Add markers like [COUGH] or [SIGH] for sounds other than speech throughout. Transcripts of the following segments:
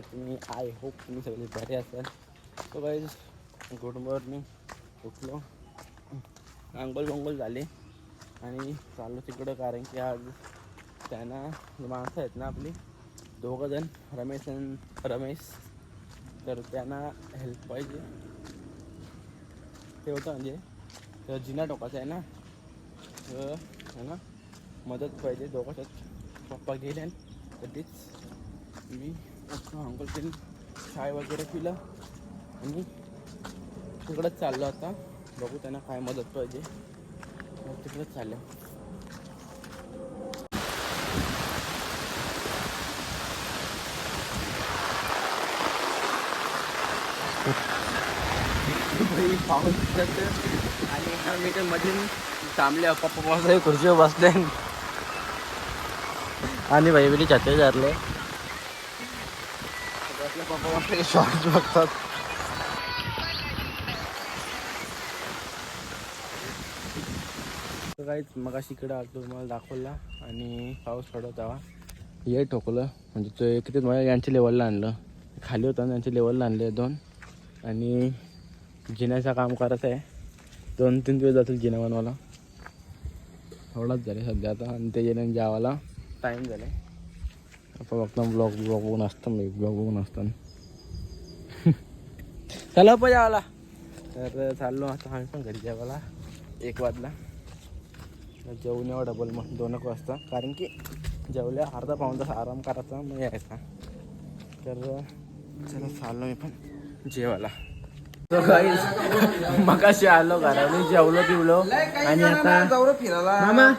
तर तुम्ही I hope तुम्ही सगळे बरे असाल. तो गाईज गुड मॉर्निंग उठलो. अंघोळ बंगोल झाले. आणि चाललो तिकडं कारण की आज त्यांना माणसं आहेत ना आपली दोघं जण रमेश आणि रमेश. तर त्यांना हेल्प पाहिजे. ते होतं म्हणजे तर जिना टोकाचं आहे ना? तर है ना मदत पाहिजे दोघांच्यात पप्पा गेले तर तीच मी अंकल त्यांनी चाय वगैरे पिलं. आणि तिकडंच चाललो आता. बघू त्यांना काय मदत पाहिजे. मग तिकडंच चाललं. बाई, पाऊस आणि आम्ही ते मध्ये थांबले पप्पा पावसाळी खुर्चीवर बसले आणि भाई बिली छाते धरले पप्पा मस्त बघतात काहीच मग इकडे आलो तुम्हाला दाखवला आणि पाऊस पडत हवा हे ठोकलं. म्हणजे तो एक मला यांच्या लेवलला आणलं. खाली होता यांच्या लेवलला आणले दोन. आणि जिन्याचं काम करत आहे. दोन तीन दिवस जातील जिना बनवायला. एवढाच झाले सध्या आता. आणि ते जिन्याने जावाला टाईम झाले आपण बघतो ब्लॉग ब्लॉग बघून असतं मी ब्लॉग बघून असताना चला पण जावाला तर चाललो आता आम्ही पण घरी जेवायला एक वाजला जेवून यावं डबल मग दोन एक वाजता कारण की जेवल्या अर्धा पाऊन तास आराम करायचा मग यायचा तर चला चाललो मी पण जेवायला मगाशी आलो घराने जेवलो बिवलो आणि आता मामा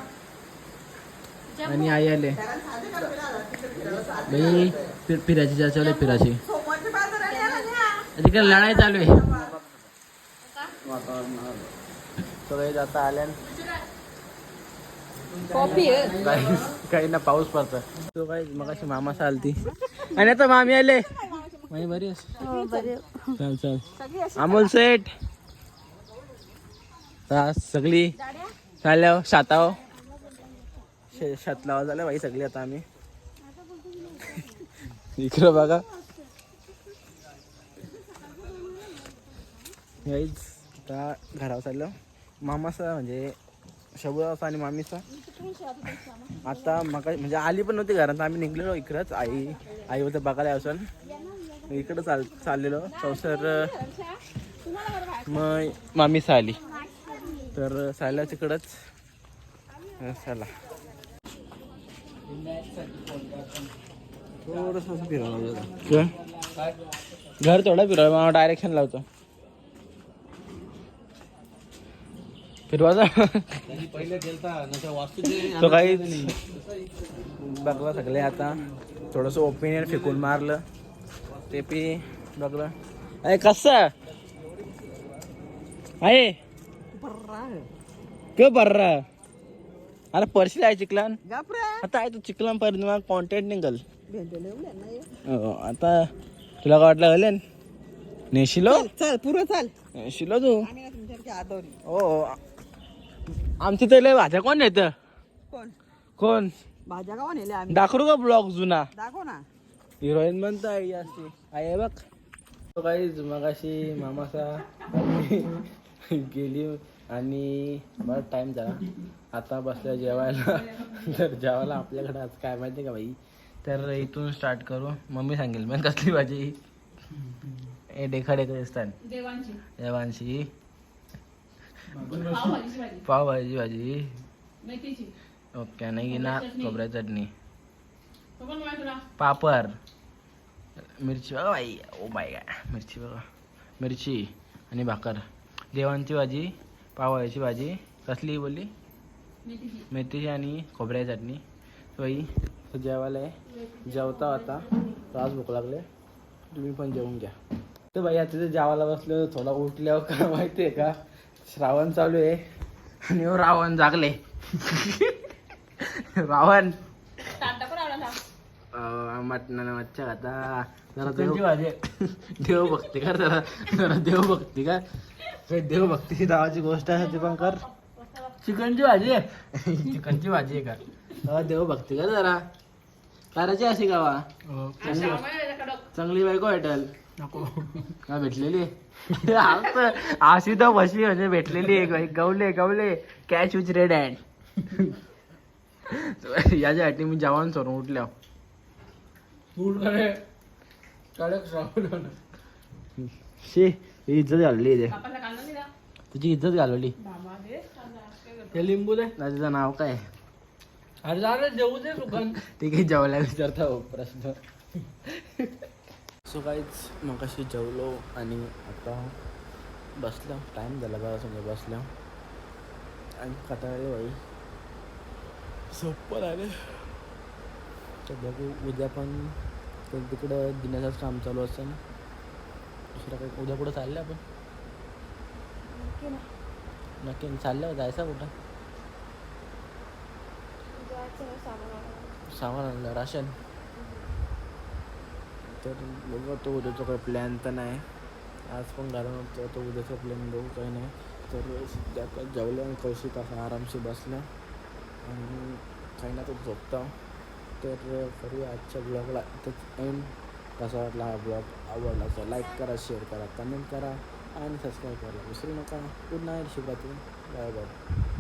आणि आई आले फिर फिरायची जायचं फिरायची तिकडे लढाई चालू आहे. तो काही आता आल्या काही काही ना पाऊस पडतो तो काही मग अशी मामा चालती. आणि आता मामी आले. मामी बरी आहेस? चल चल. अमोल सेठ. ता सगळी. चालल्या साताव शेत लावा झाल्या बाई सगळी आता आम्ही. [LAUGHS] इकडं बघा. आता घरावर चाललो. मामाचा म्हणजे शबुराचा आणि मामीचा. आता मका म्हणजे आली पण नव्हती घरात. आम्ही निघलेलो इकडंच. आई आई होतं बघायला असून. इकडं चाल चाललेलो. संसार मग मामीचा आली तर सायला तिकडंच. चला. थोडस फिरवलं घर थोडं फिरवलं मला डायरेक्शन लावतो. फिरवाचा तो काही बघला सगळे आता. थोडस ओपिनियन फेकून मारलं. ते पी बघलं. अरे कस? आहे. के बर्रा अरे परशी आहे चिकलान आता आहे तू चिकलान पर्यंत मला कॉन्टॅक्ट निघल. हो, आता तुला काय वाटलं घालेन नेशिलो? चल पुरं चाल. नेशिलो तू? हो. आमची तर लय भाज्या कोण येत कोण? कोण? भाज्या गावा नेल्या आम्ही. दाखवू का ब्लॉग जुना? दाखव ना. हिरोईन म्हणता आई असते आई आहे बघ. तो काही मगाशी मामाचा [LAUGHS] गेली आणि बरं टाइम झाला आता बसल्या जेवायला. तर जेवायला आपल्याकडे आज काय माहिती का बाई? तर इथून स्टार्ट करू. मम्मी सांगेल मग कसली भाजी? ए डेखा डेखा देवांची. देवांशी पावभाजी भाजी. ओके नाही ना खोबऱ्या चटणी. पापड. मिरची बघा बाई. ओ बाय मिरची बघा. मिरची आणि भाकर. देवांची भाजी. पावभाजीची भाजी. कसली बोलली? मेथीची. आणि खोबऱ्या चटणी. बाई तो जेवायला आहे. जेवता आता. तर आज भूक लागले. तुम्ही पण जेवून घ्या. तर बाई आता जेवायला बसलो थोडा उठल्यावर काय माहिती आहे का? श्रावण चालू आहे. आणि हो रावण जागले. रावण. मटणाला मच्छा खाता जरा देव [LAUGHS] देव भक्ती कर जरा. जरा देव भक्ती कर. काही देव भक्तीची नावाची गोष्ट आहे ती पण कर चिकनची भाजी आहे. चिकनची भाजी आहे का? देव भक्ती कर जरा? करायची अशी गावा कडक चांगली बायको भेटल नको. का भेटलेली? [LAUGHS] अशी तर बसली म्हणजे भेटलेली आहे गवले गवले. कॅश विच रेड हँड याच्यासाठी मी जवान सोडून उठल्या. शे ही इज्जत घालवली इथे तुझी इज्जत घालवली? हे लिंबू दे. तुझं नाव काय? अरे जेवू दे दुकान ते काही जेवल्या विचारता हो प्रश्न. सो काहीच मग कशी जेवलो आणि आता बसलो. टाईम झाला बघा समजा बसलो. आणि कटाळले बाई. सोपं आले तर बघू उद्या पण तिकडं दिनाचंच काम चालू असेल. दुसरं काही उद्या कुठं चाललं आपण? नक्की चाललं जायचं कुठं सामान आणलं राशन. तर बघू तो उद्याचा काही प्लॅन तर नाही. आज पण घालून होतं तो उद्याचा प्लॅन बघू काही नाही. तर सध्या का जेवलं आणि कौशिक असा आरामशी बसला. आणि काही ना तो झोपता. तर करूया आजच्या ब्लॉगला इथंच एंड कसा वाटला हा ब्लॉग आवडला तर लाईक करा शेअर करा कमेंट करा. आणि सबस्क्राईब करायला विसरू नका. गुड नाईट शुभरात्री बाय बाय